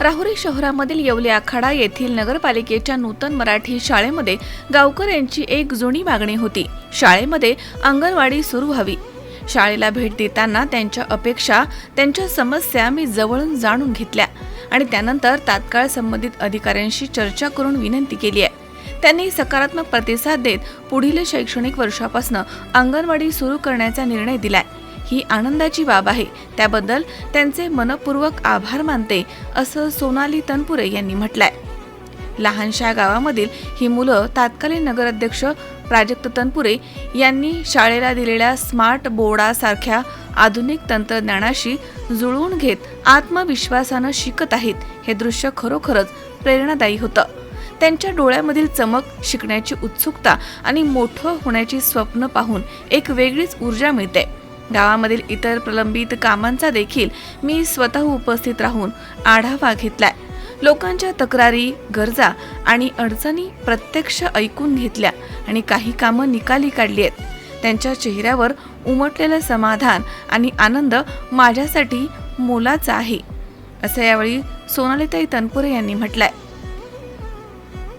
राहुरी शहरामधील येवले आखाडा येथील नगरपालिकेच्या नूतन मराठी शाळेमध्ये गावकऱ्यांची एक जुनी मागणी होती. शाळेमध्ये अंगणवाडी सुरू व्हावी. शाळेला भेट देताना त्यांच्या अपेक्षा त्यांच्या समस्या मी जवळून जाणून घेतल्या आणि त्यानंतर तात्काळ संबंधित अधिकाऱ्यांशी चर्चा करून विनंती केली आहे. त्यांनी सकारात्मक प्रतिसाद देत पुढील शैक्षणिक वर्षापासून अंगणवाडी सुरू करण्याचा निर्णय दिलाय. ही आनंदाची बाब आहे. त्याबद्दल त्यांचे मनपूर्वक आभार मानते असं सोनाली तनपुरे यांनी म्हटलंय. लहानशा गावामधील ही मुलं तात्कालीन नगराध्यक्ष प्राजक्त तनपुरे यांनी शाळेला दिलेल्या स्मार्ट बोर्डासारख्या आधुनिक तंत्रज्ञानाशी जुळवून घेत आत्मविश्वासानं शिकत आहेत हे दृश्य खरोखरच प्रेरणादायी होतं. त्यांच्या डोळ्यामधील चमक शिकण्याची उत्सुकता आणि मोठं होण्याची स्वप्न पाहून एक वेगळीच ऊर्जा मिळते. गावामधील इतर प्रलंबित कामांचा देखील मी स्वतः उपस्थित राहून आढावा घेतलाय. लोकांच्या तक्रारी गरजा आणि अडचणी प्रत्यक्ष ऐकून घेतल्या आणि काही कामं निकाली काढली आहेत. त्यांच्या चेहऱ्यावर उमटलेलं समाधान आणि आनंद माझ्यासाठी मोलाचा आहे असं यावेळी सोनालीताई तनपुरे यांनी म्हटलंय.